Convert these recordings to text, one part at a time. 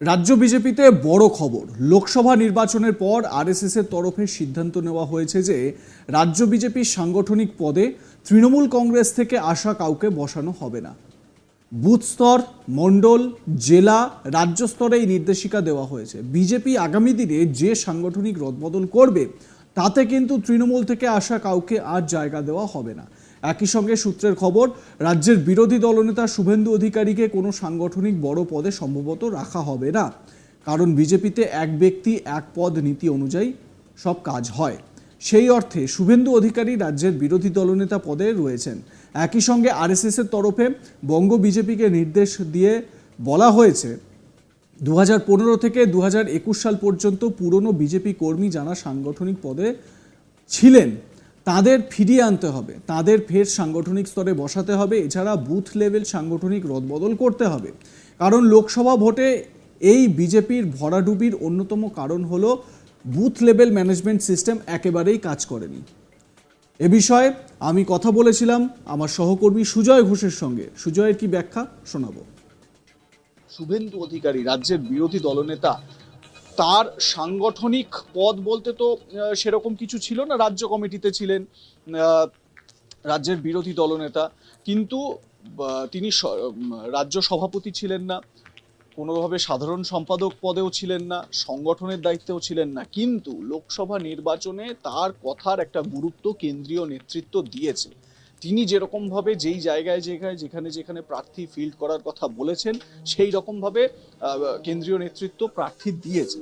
রাজ্য বিজেপিতে বড় খবর। লোকসভা নির্বাচনের পর আরএসএস এর তরফে সিদ্ধান্ত নেওয়া হয়েছে যে রাজ্য বিজেপির সাংগঠনিক পদে তৃণমূল কংগ্রেস থেকে আসা কাউকে বসানো হবে না। বুথ স্তর, মণ্ডল, জেলা, রাজ্য স্তরে এই নির্দেশিকা দেওয়া হয়েছে। বিজেপি আগামী দিনে যে সাংগঠনিক রদবদল করবে, তাতে কিন্তু তৃণমূল থেকে আসা কাউকে আর জায়গা দেওয়া হবে না। একই সঙ্গে সূত্রের খবর, রাজ্যের বিরোধী দলনেতা শুভেন্দু অধিকারীকে কোনো সাংগঠনিক বড় পদে সম্ভবত রাখা হবে না। কারণ বিজেপিতে এক ব্যক্তি এক পদ নীতি অনুযায়ী সব কাজ হয়। সেই অর্থে শুভেন্দু অধিকারী রাজ্যের বিরোধী দলনেতা পদে রয়েছেন। একই সঙ্গে আরএসএস এর তরফে বঙ্গ বিজেপিকে নির্দেশ দিয়ে বলা হয়েছে দু হাজার পনেরো থেকে দু হাজার একুশ সাল পর্যন্ত পুরনো বিজেপি কর্মী যারা সাংগঠনিক পদে ছিলেন তাদের ফিরিয়ে আনতে হবে, তাদের ফের সাংগঠনিক স্তরে বসাতে হবে, এছাড়া বুথ লেভেল সাংগঠনিক রদবদল করতে হবে। কারণ লোকসভা ভোটে এই বিজেপির ভরাডুবির অন্যতম কারণ হলো বুথ লেভেল ম্যানেজমেন্ট সিস্টেম একেবারেই কাজ করেনি। এ বিষয়ে আমি কথা বলেছিলাম আমার সহকর্মী সুজয় ঘোষের সঙ্গে। সুজয়ের কি ব্যাখ্যা? শোনাবো। শুভেন্দু অধিকারী, রাজ্যের বিরোধী দলনেতা তার সাংগঠনিক পদ বলতে তো সেরকম কিছু ছিল না। রাজ্য কমিটিতে ছিলেন রাজ্যের বিরোধী দলনেতা। কিন্তু তিনি রাজ্য সভাপতি ছিলেন না, কোনোভাবে সাধারণ সম্পাদক পদেও ছিলেন না, সংগঠনের দায়িত্বেও ছিলেন না। কিন্তু লোকসভা নির্বাচনে তার কথার একটা গুরুত্ব কেন্দ্রীয় নেতৃত্ব দিয়েছে। তিনি যেরকমভাবে যেই জায়গায় জায়গায় যেখানে যেখানে প্রার্থী ফিল্ড করার কথা বলেছেন, সেই রকমভাবে কেন্দ্রীয় নেতৃত্ব প্রার্থী দিয়েছে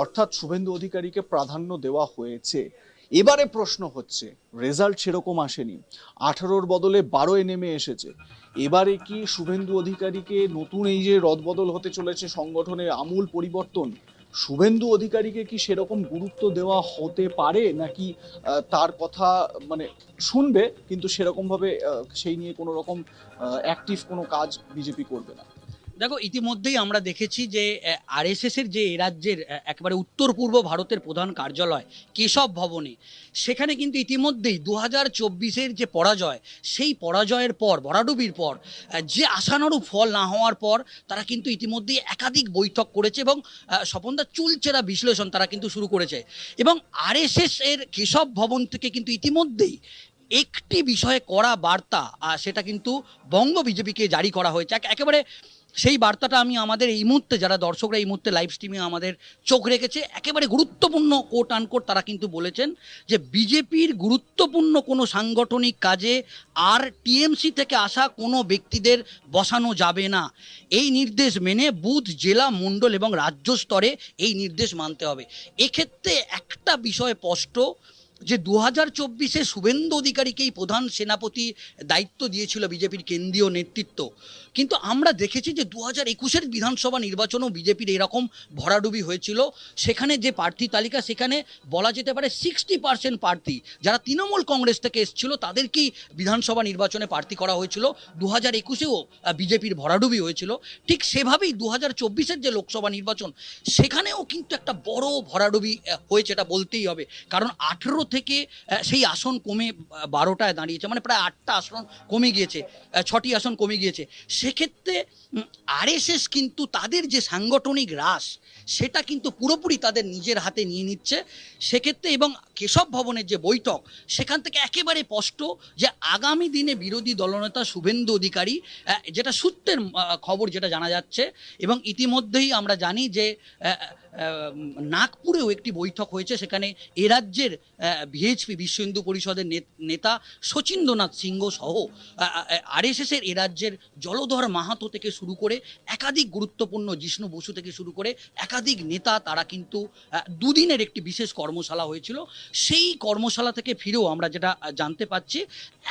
অর্থাৎ শুভেন্দু অধিকারীকে প্রাধান্য দেওয়া হয়েছে। এবারে প্রশ্ন হচ্ছে রেজাল্ট সেরকম আসেনি। আঠারোর বদলে বারোয় নেমে এসেছে। এবারে কি শুভেন্দু অধিকারীকে নতুন এই যে রদবদল হতে চলেছে সংগঠনে আমূল পরিবর্তন শুভেন্দু অধিকারীকে কি সেরকম গুরুত্ব দেওয়া হতে পারে? নাকি তার কথা মানে শুনবে, কিন্তু সেরকমভাবে সেই নিয়ে কোনো রকম অ্যাক্টিভ কোনো কাজ বিজেপি করবে না? দেখো, ইতিমধ্যেই আমরা দেখেছি যে আরএসএস এর যে রাজ্যের একেবারে উত্তর পূর্ব ভারতের প্রধান কার্যালয় কেশব ভবনে, সেখানে কিন্তু ইতিমধ্যেই দু হাজার চব্বিশের যে পরাজয়, সেই পরাজয়ের পর, বরাডুবির পর যে আশানুরূপ ফল না হওয়ার পর, তারা কিন্তু ইতিমধ্যেই একাধিক বৈঠক করেছে এবং স্বপনদা চুলচেরা বিশ্লেষণ তারা কিন্তু শুরু করেছে। এবং আরএসএস এর কেশব ভবন থেকে কিন্তু ইতিমধ্যেই একটি বিষয়ে করা বার্তা সেটা কিন্তু বঙ্গ বিজেপিকে জারি করা হয়েছে। এক- একেবারে সেই বার্তাটা আমি আমাদের এই মুহূর্তে, যারা দর্শকরা এই মুহূর্তে লাইভ স্ট্রিমে আমাদের চোখ রেখেছে, একেবারে গুরুত্বপূর্ণ কোট আনকোট তারা কিন্তু বলেছেন যে বিজেপির গুরুত্বপূর্ণ কোনো সাংগঠনিক কাজে আর টিএমসি থেকে আসা কোনো ব্যক্তিদের বসানো যাবে না। এই নির্দেশ মেনে বুথ, জেলা, মণ্ডল এবং রাজ্য স্তরে এই নির্দেশ মানতে হবে। এক্ষেত্রে একটা বিষয় স্পষ্ট যে দু হাজার চব্বিশে শুভেন্দু অধিকারীকেই প্রধান সেনাপতি দায়িত্ব দিয়েছিল বিজেপির কেন্দ্রীয় নেতৃত্ব। কিন্তু আমরা দেখেছি যে দু হাজার একুশের বিধানসভা নির্বাচনেও বিজেপির এরকম ভরাডুবি হয়েছিল। সেখানে যে প্রার্থী তালিকা, সেখানে বলা যেতে পারে সিক্সটি পার্সেন্ট প্রার্থী যারা তৃণমূল কংগ্রেস থেকে এসেছিল, তাদেরকেই বিধানসভা নির্বাচনে প্রার্থী করা হয়েছিল। দু হাজার একুশেও বিজেপির ভরাডুবি হয়েছিল। ঠিক সেভাবেই দু হাজার চব্বিশের যে লোকসভা নির্বাচন, সেখানেও কিন্তু একটা বড় ভরাডুবি হয়েছে এটা বলতেই হবে। কারণ আঠেরো থেকে সেই আসন কমে বারোটায় দাঁড়িয়েছে মানে প্রায় আটটা আসন কমে গিয়েছে ছটি আসন কমে গিয়েছে। সেক্ষেত্রে আরএসএস কিন্তু তাদের যে সাংগঠনিক হ্রাস সেটা কিন্তু পুরোপুরি তাদের নিজের হাতে নিয়ে নিচ্ছে। সেক্ষেত্রে এবং কেশব ভবনের যে বৈঠক, সেখান থেকে একেবারে স্পষ্ট যে আগামী দিনে বিরোধী দলনেতা শুভেন্দু অধিকারী যেটা সূত্রের খবর যেটা জানা যাচ্ছে এবং ইতিমধ্যেই আমরা জানি যে নাগপুরেও একটি বৈঠক হয়েছে, সেখানে এ রাজ্যের ভিএইচপি বিশ্ব হিন্দু পরিষদের নেতা শচীন্দ্রনাথ সিংহ সহ আরএসএস এর এ রাজ্যের জলধর মাহাতো থেকে শুরু করে একাধিক গুরুত্বপূর্ণ জিষ্ণু বসু থেকে শুরু করে একাধিক নেতা, তারা কিন্তু দুদিনের একটি বিশেষ কর্মশালা হয়েছিল। সেই কর্মশালা থেকে ফিরেও আমরা যেটা জানতে পাচ্ছি,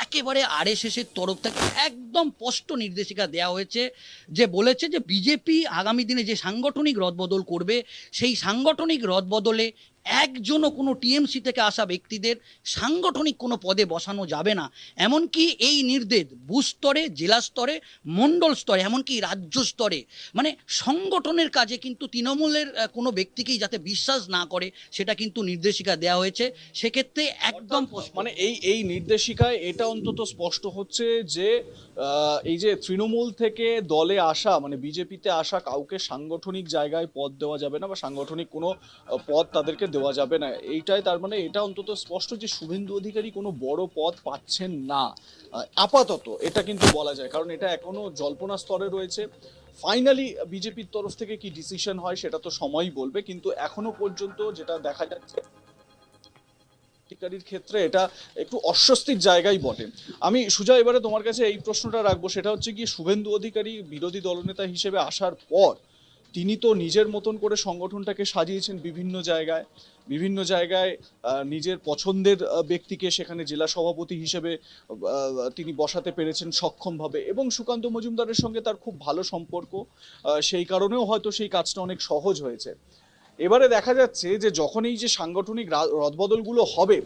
একেবারে আরএসএস এর তরফ থেকে একদম স্পষ্ট নির্দেশিকা দেওয়া হয়েছে, যে বলেছে যে বিজেপি আগামী দিনে যে সাংগঠনিক রদবদল করবে সেই সাংগঠনিক রদবদলে একজনও কোনো টিএমসি থেকে আসা ব্যক্তিদের সাংগঠনিক কোনো পদে বসানো যাবে না এমনকি এই নির্দেশ বুথ স্তরে জেলা স্তরে, মণ্ডল স্তরে, এমনকি রাজ্য স্তরে মানে সংগঠনের কাজে কিন্তু তৃণমূলের কোনো ব্যক্তিকেই যাতে বিশ্বাস না করে, সেটা কিন্তু নির্দেশিকা দেওয়া হয়েছে সেক্ষেত্রে একদম। মানে এই এই নির্দেশিকায় এটা অন্তত স্পষ্ট হচ্ছে যে এই যে তৃণমূল থেকে দলে আসা মানে বিজেপিতে আসা কাউকে সাংগঠনিক জায়গায় পদ দেওয়া যাবে না বা সাংগঠনিক কোনো পদ তাদেরকে দেওয়া যাবে না। এইটাই তার মানে এটা অন্তত স্পষ্ট যে শুভেন্দু অধিকারী কোনো বড় পদ পাচ্ছেন না। আপাতত এটা কিন্তু বলা যায়, কারণ এটা এখনও জল্পনা স্তরে রয়েছে। ফাইনালি বিজেপির তরফ থেকে কি ডিসিশন হয় সেটা তো সময়ই বলবে, কিন্তু এখনও পর্যন্ত যেটা দেখা যাচ্ছে ক্ষেত্রে এটা একটু অস্বস্তির জায়গায় বটে। আমি সুজা, এবারে তোমার কাছে এই প্রশ্নটা রাখব, সেটা হচ্ছে কি শুভেন্দু অধিকারী বিরোধী দলনেতা হিসেবে আসার পর তিনি তো নিজের মতন করে সংগঠনটাকে সাজিয়েছেন বিভিন্ন জায়গায়। বিভিন্ন জায়গায় নিজের পছন্দের ব্যক্তিকে সেখানে জেলা সভাপতি হিসেবে তিনি বসাতে পেরেছেন সক্ষমভাবে। এবং সুকান্ত মজুমদারের সঙ্গে তার খুব ভালো সম্পর্ক সেই কারণেও হয়তো সেই কাজটা অনেক সহজ হয়েছে। এবারে দেখা যাচ্ছে যে যখন এই যে সাংগঠনিক রদবদলগুলো হবে,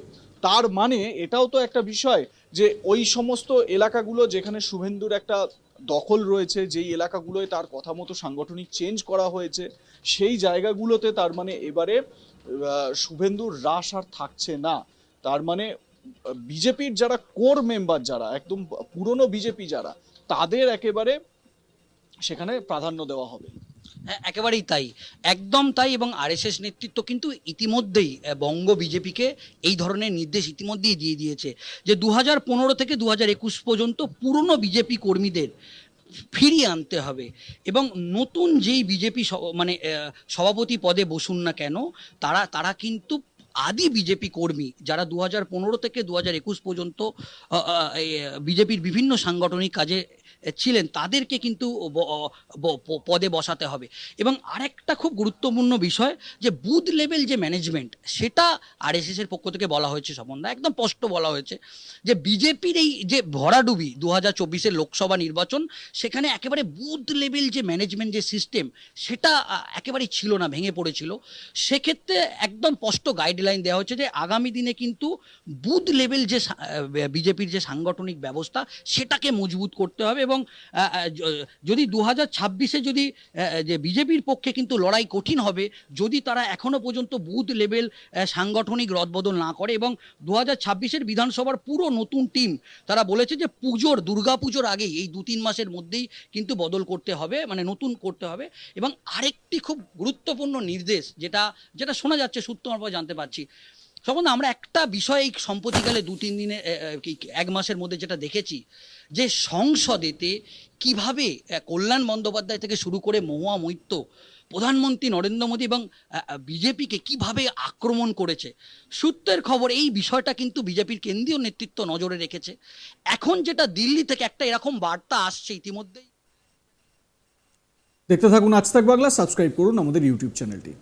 তার মানে এটাও তো একটা বিষয় যে ওই সমস্ত এলাকাগুলো যেখানে শুভেন্দুর একটা দখল রয়েছে, যেই এলাকাগুলোয় তার কথা মতো সাংগঠনিক চেঞ্জ করা হয়েছে, সেই জায়গাগুলোতে তার মানে এবারে শুভেন্দু হ্রাস আর থাকছে না। তার মানে বিজেপির যারা কোর মেম্বার যারা, একদম পুরনো বিজেপি যারা, তাদের একেবারে সেখানে প্রাধান্য দেওয়া হবে। একেবারেই তাই। একদম তাই এবং আরএসএস নেতৃত্ব কিন্তু ইতিমধ্যেই বঙ্গ বিজেপিকে এই ধরনের নির্দেশ ইতিমধ্যেই দিয়ে দিয়েছে যে দু পনেরো থেকে দু একুশ পর্যন্ত পুরনো বিজেপি কর্মীদের ফিরিয়ে আনতে হবে এবং নতুন যেই বিজেপি মানে সভাপতি পদে বসুন না কেন, তারা তারা কিন্তু আদি বিজেপি কর্মী যারা দু হাজার পনেরো থেকে দু হাজার একুশ পর্যন্ত বিজেপির বিভিন্ন সাংগঠনিক কাজে ছিলেন, তাদেরকে কিন্তু পদে বসাতে হবে। এবং আরেকটা খুব গুরুত্বপূর্ণ বিষয়, যে বুথ লেভেল যে ম্যানেজমেন্ট, সেটা আরএসএস এর পক্ষ থেকে বলা হয়েছে, সম্বন্ধে একদম স্পষ্ট বলা হয়েছে, যে বিজেপির এই যে ভরাডুবি দু হাজার চব্বিশের লোকসভা নির্বাচন, সেখানে একেবারে বুথ লেভেল যে ম্যানেজমেন্ট যে সিস্টেম, সেটা একেবারেই ছিল না, ভেঙে পড়েছিল। সেক্ষেত্রে একদম স্পষ্ট গাইডলাইন দেওয়া হচ্ছে যে আগামী দিনে কিন্তু বুথ লেভেল যে বিজেপির যে সাংগঠনিক ব্যবস্থা, সেটাকে মজবুত করতে হবে এবং আহ, যদি দু হাজার ছাব্বিশে যদি যে বিজেপির পক্ষে কিন্তু লড়াই কঠিন হবে যদি তারা এখনও পর্যন্ত বুথ লেভেল সাংগঠনিক রদবদল না করে এবং দু হাজার ছাব্বিশের বিধানসভার পুরো নতুন টিম তারা বলেছে যে পুজোর দুর্গা পুজোর আগেই এই দু তিন মাসের মধ্যেই কিন্তু বদল করতে হবে মানে নতুন করতে হবে এবং আরেকটি খুব গুরুত্বপূর্ণ নির্দেশ যেটা যেটা শোনা যাচ্ছে সূত্র মারফত জানতে পারছি। সম্বন্ধে আমরা একটা বিষয় এই সম্প্রতিকালে দু, তিন দিনে এক মাসের মধ্যে যেটা দেখেছি, যে সংসদেতে কীভাবে কল্যাণ বন্দ্যোপাধ্যায় থেকে শুরু করে মহুয়া মৈত্য, প্রধানমন্ত্রী নরেন্দ্র মোদী এবং বিজেপিকে কীভাবে আক্রমণ করেছে, সূত্রের খবর এই বিষয়টা কিন্তু বিজেপির কেন্দ্রীয় নেতৃত্ব নজরে রেখেছে। এখন যেটা দিল্লি থেকে একটা এরকম বার্তা আসছে ইতিমধ্যেই। দেখতে থাকুন আজ তাক বাংলা, সাবস্ক্রাইব করুন আমাদের ইউটিউব চ্যানেলটি।